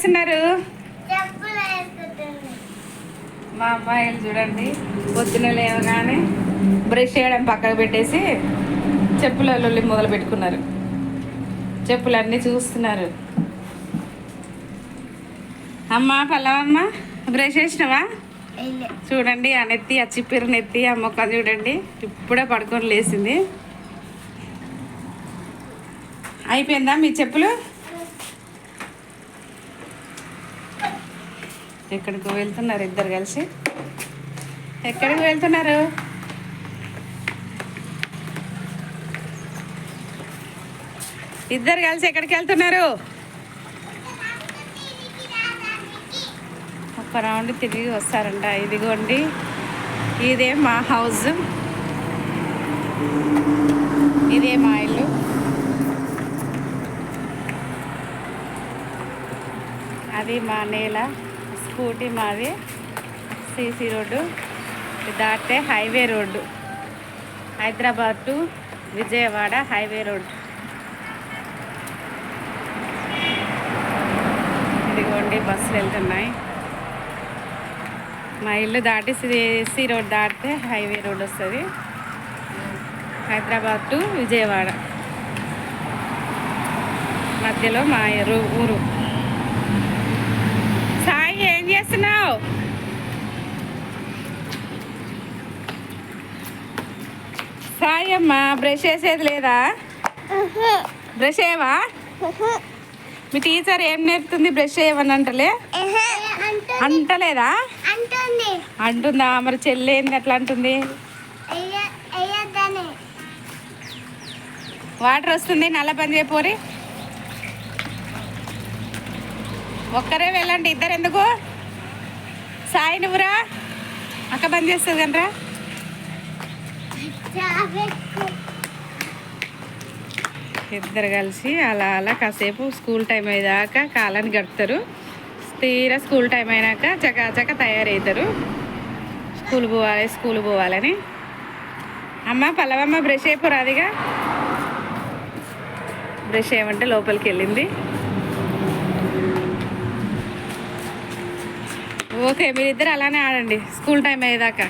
చేస్తున్నారు? మా అమ్మాయిలు చూడండి పొద్దున లేవగానే బ్రష్ చేయడం పక్కకు పెట్టేసి చెప్పుల లొల్లి మొదలు పెట్టుకున్నారు. చెప్పులన్నీ చూస్తున్నారు. అమ్మ పల్లవమ్మ బ్రష్ చేసినవా? చూడండి ఆ నెత్తి ఆ చిప్పిరి నెత్తి ఆ మొక్క చూడండి ఇప్పుడే పడుకొని లేచింది. అయిపోయిందా మీ చెప్పులు? ఎక్కడికి వెళ్తున్నారు ఇద్దరు కలిసి. ఎక్కడికి వెళ్తున్నారు? ఇద్దరు కలిసి ఎక్కడికి వెళ్తున్నారు? ఒక రౌండ్ తిరిగి వస్తారంట. ఇదిగోండి ఇదే మా హౌస్. ఇదే మా ఇల్లు. అది మా నేల. స్కూటీ మాది. CC road. దాటితే highway road. Hyderabad to Vijayawada highway road. ఇదిగోండి బస్సులు వెళ్తున్నాయి. మా ఇల్లు దాటి సి రోడ్ దాటితే హైవే రోడ్ వస్తుంది. హైదరాబాద్ టు విజయవాడ. మధ్యలో మా ఊరు సాయి ఏం చేస్తున్నావు సాయి అమ్మ బ్రష్ చేసేది లేదా? బ్రష్ చేయవా? మీ టీచర్ ఏం నేర్పుతుంది బ్రష్ చేయమని అంటలే? అంటలేదా? అంటుందా? మరి చెల్లి ఏంది అట్లా అంటుంది? వాటర్ వస్తుంది నల్ల పని చేయపోరి ఒక్కరే వెళ్ళండి ఇద్దరు ఎందుకు? సాయి నువ్వురా? అక్క బంద్ చేస్తుంది కనరా ఇద్దరు కలిసి అలా అలా కాసేపు స్కూల్ టైం అయ్యేదాకా కాలాన్ని గడుపుతారు. తీరా స్కూల్ టైం అయినాక చకాచక తయారవుతారు. స్కూల్ పోవాలి స్కూల్ పోవాలని. అమ్మ పల్లవమ్మ బ్రష్ అయిపోరాదిగా బ్రష్ చేయమంటే లోపలికి వెళ్ళింది. ఓకే మీరిద్దరు అలానే ఆడండి. స్కూల్ టైం అయ్యేదాకా.